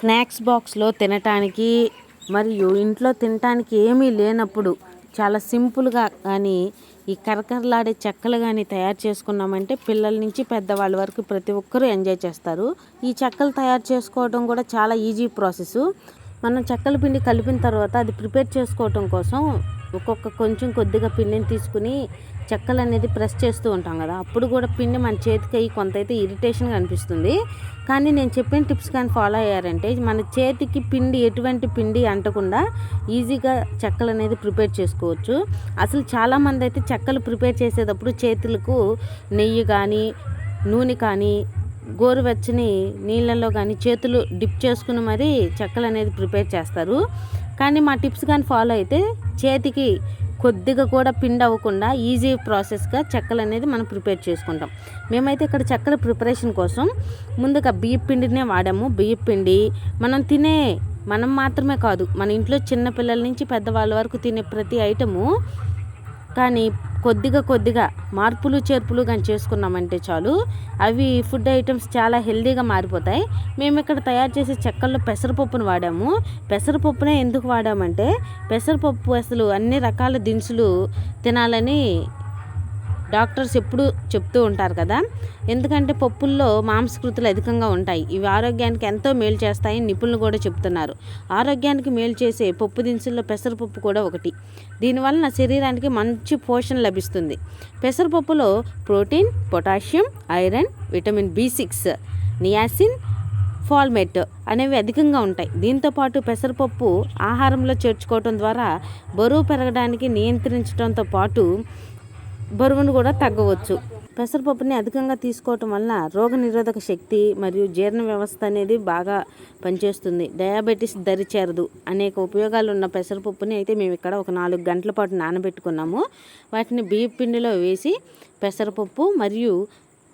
Snacks బాక్స్లో తినటానికి మరియు ఇంట్లో తినటానికి ఏమీ లేనప్పుడు చాలా సింపుల్గా కానీ ఈ కరకరలాడే చెక్కలు కానీ తయారు చేసుకున్నామంటే పిల్లల నుంచి పెద్దవాళ్ళ వరకు ప్రతి ఒక్కరూ ఎంజాయ్ చేస్తారు. ఈ చెక్కలు తయారు చేసుకోవడం కూడా చాలా ఈజీ ప్రాసెస్ మనం చెక్కల పిండి కలిపిన తర్వాత అది ప్రిపేర్ చేసుకోవటం కోసం ఒక్కొక్క కొంచెం కొద్దిగా పిండిని తీసుకుని చెక్కలు అనేది ప్రెస్ చేస్తూ ఉంటాం కదా. అప్పుడు కూడా పిండి మన చేతికి అయ్యి కొంత అయితే ఇరిటేషన్గా అనిపిస్తుంది. కానీ నేను చెప్పిన టిప్స్ కానీ ఫాలో అయ్యారంటే మన చేతికి పిండి ఎటువంటి పిండి అంటకుండా ఈజీగా చెక్కలు అనేది ప్రిపేర్ చేసుకోవచ్చు. అసలు చాలామంది అయితే చెక్కలు ప్రిపేర్ చేసేటప్పుడు చేతులకు నెయ్యి కానీ నూనె కానీ గోరువెచ్చని నీళ్ళల్లో కానీ చేతులు డిప్ చేసుకుని మరీ చెక్కలు అనేది ప్రిపేర్ చేస్తారు. కానీ మా టిప్స్ కానీ ఫాలో అయితే చేతికి కొద్దిగా కూడా పిండి అవ్వకుండా ఈజీ ప్రాసెస్గా చెక్కలు అనేది మనం ప్రిపేర్ చేసుకుంటాం. మేమైతే ఇక్కడ చెక్కల ప్రిపరేషన్ కోసం ముందుగా బియ్య పిండినే వాడాము. బియ్య పిండి మనం తినే మనం మాత్రమే కాదు మన ఇంట్లో చిన్న పిల్లల నుంచి పెద్దవాళ్ళ వరకు తినే ప్రతి ఐటము కానీ కొద్దిగా కొద్దిగా మార్పులు చేర్పులు కానీ చేసుకున్నామంటే చాలు. అవి ఫుడ్ ఐటమ్స్ చాలా హెల్దీగా మారిపోతాయి. మేము ఇక్కడ తయారు చేసే చెక్కల్లో పెసరపప్పును వాడాము. పెసరపప్పునే ఎందుకు వాడామంటే పెసరపప్పు అసలు అన్ని రకాల దినుసులు తినాలని డాక్టర్స్ ఎప్పుడు చెప్తూ ఉంటారు కదా. ఎందుకంటే పప్పుల్లో మాంసకృతులు అధికంగా ఉంటాయి. ఇవి ఆరోగ్యానికి ఎంతో మేలు చేస్తాయని నిపుణులు కూడా చెప్తున్నారు. ఆరోగ్యానికి మేలు చేసే పప్పు దినుసుల్లో పెసరపప్పు కూడా ఒకటి. దీనివలన శరీరానికి మంచి పోషణ లభిస్తుంది. పెసరపప్పులో protein potassium iron vitamin B six niacin ఫాల్మెట్ అనేవి అధికంగా ఉంటాయి. దీంతోపాటు పెసరపప్పు ఆహారంలో చేర్చుకోవటం ద్వారా బరువు పెరగడానికి నియంత్రించడంతో పాటు బరువును కూడా తగ్గవచ్చు. పెసరపప్పుని అధికంగా తీసుకోవటం వల్ల రోగనిరోధక శక్తి మరియు జీర్ణ వ్యవస్థ అనేది బాగా పనిచేస్తుంది. డయాబెటీస్ దరిచేరదు. అనేక ఉపయోగాలు ఉన్న పెసరపప్పుని అయితే మేము ఇక్కడ ఒక నాలుగు గంటల పాటు నానబెట్టుకున్నాము. వాటిని బియ్యం పిండిలో వేసి పెసరపప్పు మరియు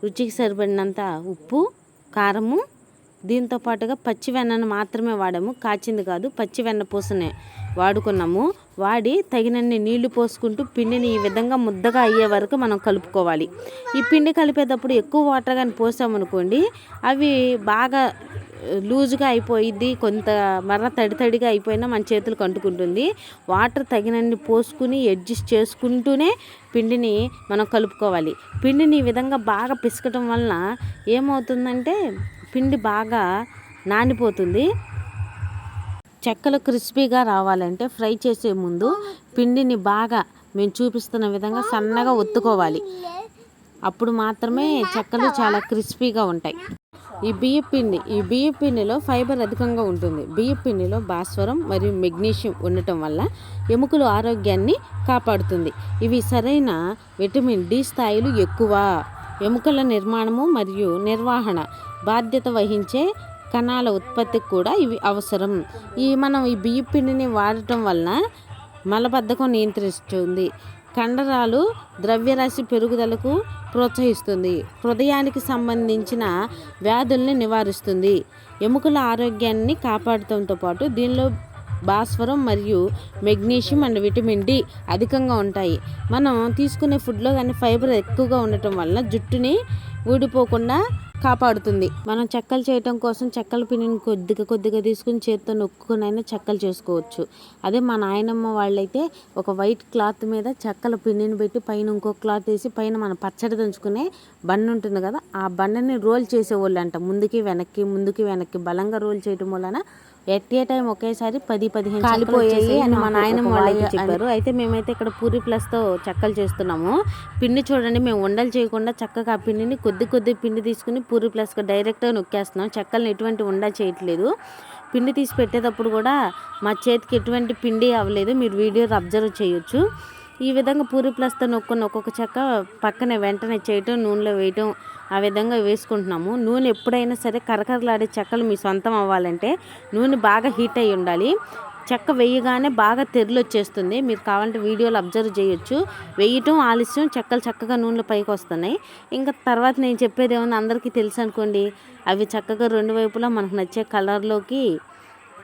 రుచికి సరిపడినంత ఉప్పు కారము దీంతో పాటుగా పచ్చి వెన్నను మాత్రమే వాడాము. కాచింది కాదు పచ్చి వెన్న పూసనే వాడుకున్నాము. వాడి తగినన్ని నీళ్ళు పోసుకుంటూ పిండిని ఈ విధంగా ముద్దగా అయ్యే వరకు మనం కలుపుకోవాలి. ఈ పిండి కలిపేటప్పుడు ఎక్కువ వాటర్ కానీ పోసామనుకోండి అవి బాగా లూజుగా అయిపోయిద్ది కొంత మర తడి తడిగా అయిపోయినా మన చేతులకు అంటుకుంటుంది వాటర్ తగినన్ని పోసుకుని అడ్జస్ట్ చేసుకుంటూనే పిండిని మనం కలుపుకోవాలి. పిండిని ఈ విధంగా బాగా పిసకటం వలన ఏమవుతుందంటే పిండి బాగా నానిపోతుంది. చెక్కలు క్రిస్పీగా రావాలంటే ఫ్రై చేసే ముందు పిండిని బాగా మేము చూపిస్తున్న విధంగా సన్నగా ఒత్తుకోవాలి. అప్పుడు మాత్రమే చెక్కలు చాలా క్రిస్పీగా ఉంటాయి. ఈ బియ్య పిండి ఈ బియ్య పిండిలో ఫైబర్ అధికంగా ఉంటుంది. బియ్య పిండిలో భాస్వరం మరియు మెగ్నీషియం ఉండటం వల్ల ఎముకల ఆరోగ్యాన్ని కాపాడుతుంది. ఇవి సరైన విటమిన్ డి స్థాయిలు ఎక్కువ. ఎముకల నిర్మాణము మరియు నిర్వహణ బాధ్యత వహించే కణాల ఉత్పత్తికి కూడా ఇవి అవసరం. ఈ మనం ఈ బియ్య పిండిని వాడటం వలన మలబద్ధకం నియంత్రిస్తుంది. కండరాలు ద్రవ్యరాశి పెరుగుదలకు ప్రోత్సహిస్తుంది. హృదయానికి సంబంధించిన వ్యాధుల్ని నివారిస్తుంది. ఎముకల ఆరోగ్యాన్ని కాపాడటంతో పాటు దీనిలో భాస్వరం మరియు మెగ్నీషియం అండ్ విటమిన్ డి అధికంగా ఉంటాయి. మనం తీసుకునే ఫుడ్లో కానీ ఫైబర్ ఎక్కువగా ఉండటం వల్ల జుట్టుని ఊడిపోకుండా కాపాడుతుంది. మనం చెక్కలు చేయటం కోసం చెక్కల పిండిని కొద్దిగా కొద్దిగా తీసుకుని చేత్తో నొక్కునైనా చెక్కలు చేసుకోవచ్చు. అదే మా నాయనమ్మ వాళ్ళైతే ఒక వైట్ క్లాత్ మీద చెక్కల పిండిని పెట్టి పైన ఇంకో క్లాత్ వేసి పైన మన పచ్చడి దంచుకునే బండ ఉంటుంది కదా ఆ బండని రోల్ చేసేవాళ్ళు అంట ముందుకి వెనక్కి ముందుకి వెనక్కి బలంగా రోల్ చేయటం వలన ఎట్ ఏ టైం ఒకేసారి పది పదిహేను కాలిపోయాయి అని మా నాయనమ్మ వాళ్ళు చెప్పారు. అయితే మేమైతే ఇక్కడ పూరి ప్లస్తో చెక్కలు చేస్తున్నాము. పిండి చూడండి మేము ఉండలు చేయకుండా చక్కగా ఆ పిండిని కొద్ది కొద్ది పిండి తీసుకుని పూరి ప్లస్గా డైరెక్ట్గా నొక్కేస్తున్నాం. చెక్కల్ని ఎటువంటి ఉండ చేయట్లేదు. పిండి తీసి పెట్టేటప్పుడు కూడా మా చేతికి ఎటువంటి పిండి అవ్వలేదు. మీరు వీడియోలో అబ్జర్వ్ చేయొచ్చు. ఈ విధంగా పూరి ప్లస్తో నొక్కుని ఒక్కొక్క చెక్క పక్కనే వెంటనే చేయటం నూనెలో వేయటం ఆ విధంగా వేసుకుంటున్నాము. నూనె ఎప్పుడైనా సరే కరకరలాడే చెక్కలు మీ సొంతం అవ్వాలంటే నూనె బాగా హీట్ అయి ఉండాలి. చెక్క వేయగానే బాగా తెరలు వచ్చేస్తుంది. మీరు కావాలంటే వీడియోలు అబ్జర్వ్ చేయొచ్చు. వేయటం ఆలస్యం చెక్కలు చక్కగా నూనెలో పైకి వస్తున్నాయి. ఇంకా తర్వాత నేను చెప్పేది ఏమన్నా అందరికీ తెలుసు అనుకోండి అవి చక్కగా రెండు వైపులా మనకు నచ్చే కలర్లోకి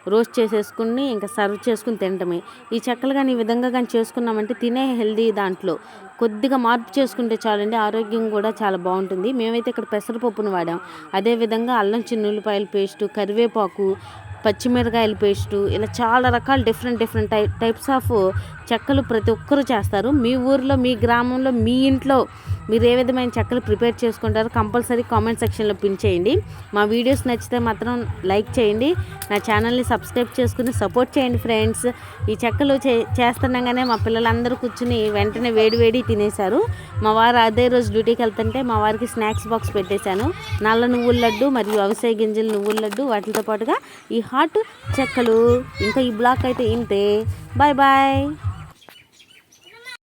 రోస్ట్ చేసేసుకుని ఇంకా సర్వ్ చేసుకుని తినటమే. ఈ చెక్కలు కానీ ఈ విధంగా కానీ చేసుకున్నామంటే తినే హెల్దీ దాంట్లో. కొద్దిగా మార్పు చేసుకుంటే చాలండి ఆరోగ్యం కూడా చాలా బాగుంటుంది. మేమైతే ఇక్కడ పెసరపప్పును వాడాం. అదేవిధంగా అల్లం చిన్నులపాయల పేస్టు కరివేపాకు పచ్చిమిరకాయల పేస్టు ఇలా చాలా రకాల డిఫరెంట్ డిఫరెంట్ టై టైప్స్ ఆఫ్ చెక్కలు ప్రతి ఒక్కరు చేస్తారు. మీ ఊర్లో మీ గ్రామంలో మీ ఇంట్లో మీరు ఏ విధమైన చెక్కలు ప్రిపేర్ చేసుకుంటారో కంపల్సరీ కామెంట్ సెక్షన్లో పిన్ చేయండి. మా వీడియోస్ నచ్చితే మాత్రం లైక్ చేయండి. నా ఛానల్ని సబ్స్క్రైబ్ చేసుకుని సపోర్ట్ చేయండి ఫ్రెండ్స్. ఈ చెక్కలు చే చేస్తుండగానే మా పిల్లలందరూ కూర్చుని వెంటనే వేడి వేడి తినేశారు. మా వారు అదే రోజు డ్యూటీకి వెళ్తుంటే మా వారికి స్నాక్స్ బాక్స్ పెట్టేశాను. నల్ల నువ్వుల లడ్డు మరియు అవిసె గింజల నువ్వుల లడ్డు వాటితో పాటుగా ఈ హాట్ చెక్కలు. ఇంకా ఈ బ్లాక్ అయితే ఇంతే. 拜拜。